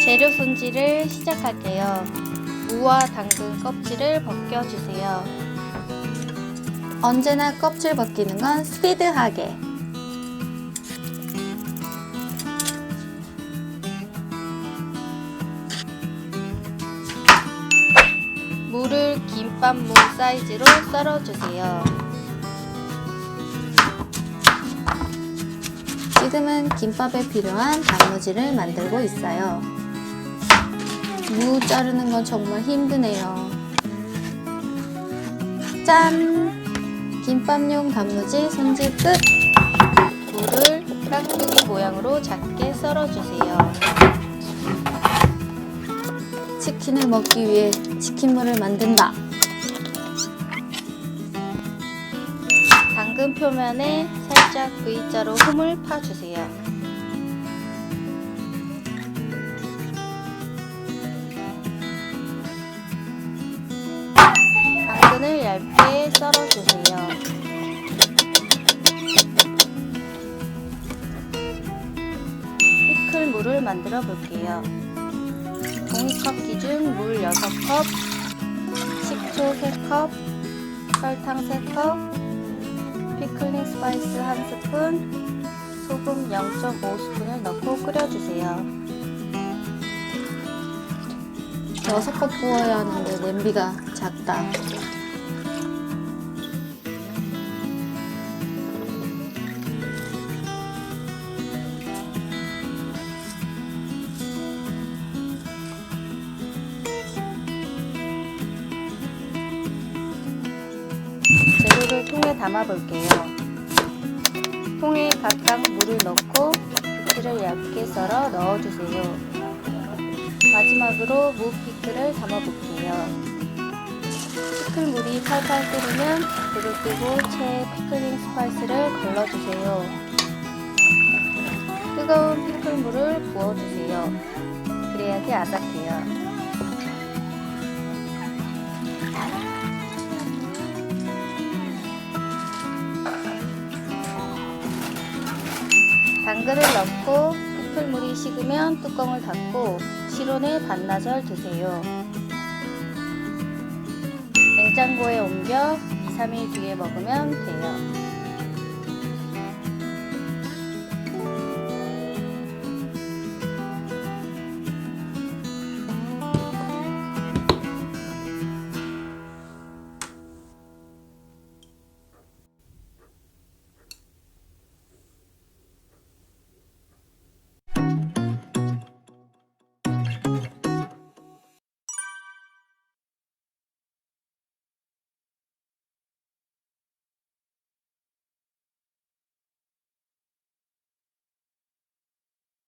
재료 손질을 시작할게요. 무와 당근 껍질을 벗겨주세요. 언제나 껍질 벗기는 건 스피드하게. 무를 김밥무 사이즈로 썰어주세요. 지금은 김밥에 필요한 단무지를 만들고 있어요. 무 자르는 건 정말 힘드네요. 짠! 김밥용 단무지 손질 끝! 무를 깍두기 모양으로 작게 썰어주세요. 치킨을 먹기 위해 치킨물을 만든다. 당근 표면에 살짝 V자로 홈을 파주세요. 썰어주세요. 피클물을 만들어 볼게요. 종이컵 기준 물 6컵, 식초 3컵, 설탕 3컵, 피클링 스파이스 한 스푼, 소금 0.5스푼을 넣고 끓여주세요. 여섯 컵 부어야 하는데 냄비가 작다. 재료를 통에 담아 볼게요. 통에 각각 물을 넣고 피클을 얇게 썰어 넣어주세요. 마지막으로 무 피클을 담아 볼게요. 피클 물이 팔팔 끓으면 불을 끄고 채 피클링 스파이스를 걸러주세요. 뜨거운 피클 물을 부어주세요. 그래야지 아삭해요. 당근을 넣고 피클물이 식으면 뚜껑을 닫고 실온에 반나절 두세요. 냉장고에 옮겨 2, 3일 뒤에 먹으면 돼요.